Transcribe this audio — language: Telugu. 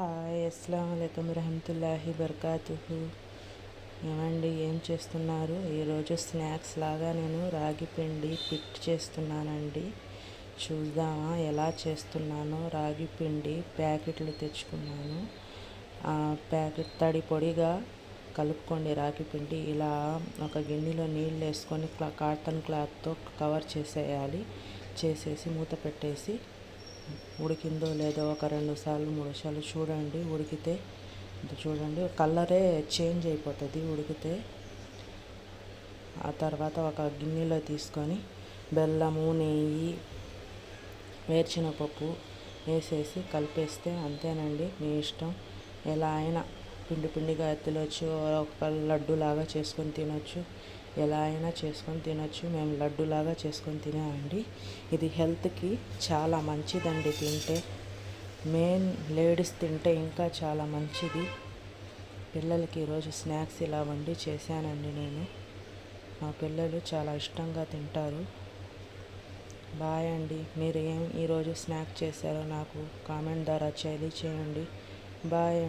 హాయ్ అస్సలం అయికం రహమతుల్లాహి బర్కాతుహు ఏమండి ఏం చేస్తున్నారు? ఈరోజు స్నాక్స్ లాగా నేను రాగి పిండి పిట్ చేస్తున్నానండి. చూద్దామా ఎలా చేస్తున్నానో. రాగి పిండి ప్యాకెట్లు తెచ్చుకున్నాను. ఆ ప్యాకెట్ తడి పొడిగా కలుపుకోండి రాగి పిండి. ఇలా ఒక గిన్నెలో నీళ్ళు వేసుకొని క్లా కాటన్ క్లాత్తో కవర్ చేసేయాలి. చేసేసి మూత పెట్టేసి ఉడికిందో లేదో ఒక రెండు సార్లు మూడు సార్లు చూడండి. ఉడికితే చూడండి కలరే చేంజ్ అయిపోతుంది. ఉడికితే ఆ తర్వాత ఒక గిన్నెలో తీసుకొని బెల్లము నెయ్యి వేరుశనగపప్పు వేసేసి కలిపేస్తే అంతేనండి. మీ ఇష్టం. ఎలా అయినా పిండి పిండిగా ఎత్తులొచ్చు ఒక లడ్డు లాగా చేసుకొని తినొచ్చు. ఎలా అయినా చేసుకొని తినొచ్చు. మేము లడ్డు లాగా చేసుకొని తినేవండి ఇది హెల్త్కి చాలా మంచిదండి తింటే. మెయిన్ లేడీస్ తింటే ఇంకా చాలా మంచిది. పిల్లలకి ఈరోజు స్నాక్స్ ఇలా వండి చేశానండి నేను. మా పిల్లలు చాలా ఇష్టంగా తింటారు. బాయ్ అండి. మీరు ఏం ఈరోజు స్నాక్ చేశారో నాకు కామెంట్ ద్వారా తెలియచేయండి. బాయ్ అండి.